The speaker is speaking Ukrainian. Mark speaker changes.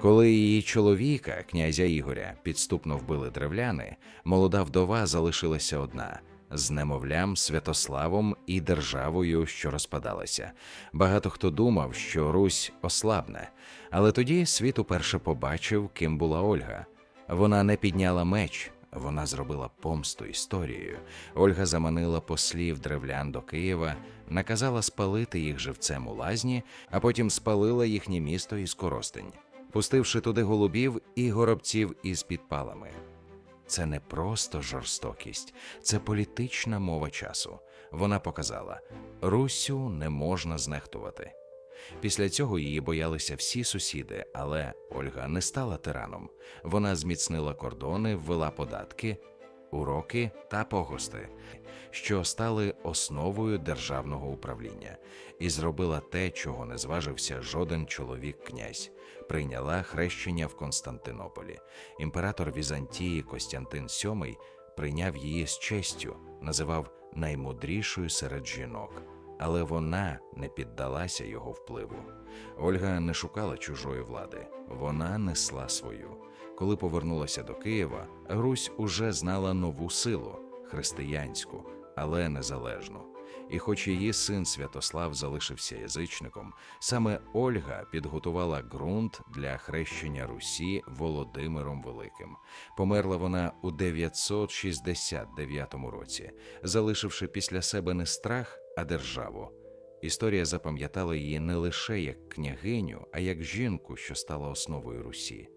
Speaker 1: Коли її чоловіка, князя Ігоря, підступно вбили древляни, молода вдова залишилася одна з немовлям Святославом і державою, що розпадалася. Багато хто думав, що Русь ослабне, але тоді світ уперше побачив, ким була Ольга. Вона не підняла меч, вона зробила помсту історією. Ольга заманила послів древлян до Києва, наказала спалити їх живцем у лазні, а потім спалила їхнє місто із Коростень, пустивши туди голубів і горобців із підпалами. Це не просто жорстокість, це політична мова часу. Вона показала, Русю не можна знехтувати. Після цього її боялися всі сусіди, але Ольга не стала тираном. Вона зміцнила кордони, ввела податки, уроки та погости, що стали основою державного управління, і зробила те, чого не зважився жоден чоловік-князь. Прийняла хрещення в Константинополі. Імператор Візантії Костянтин VII прийняв її з честю, називав наймудрішою серед жінок але вона не піддалася його впливу. Ольга не шукала чужої влади, вона несла свою. Коли повернулася до Києва, Русь уже знала нову силу християнську, але незалежну. І хоч її син Святослав залишився язичником, саме Ольга підготувала ґрунт для хрещення Русі Володимиром Великим. Померла вона у 969 році, залишивши після себе не страх, а державу. Історія запам'ятала її не лише як княгиню, а як жінку, що стала основою Русі.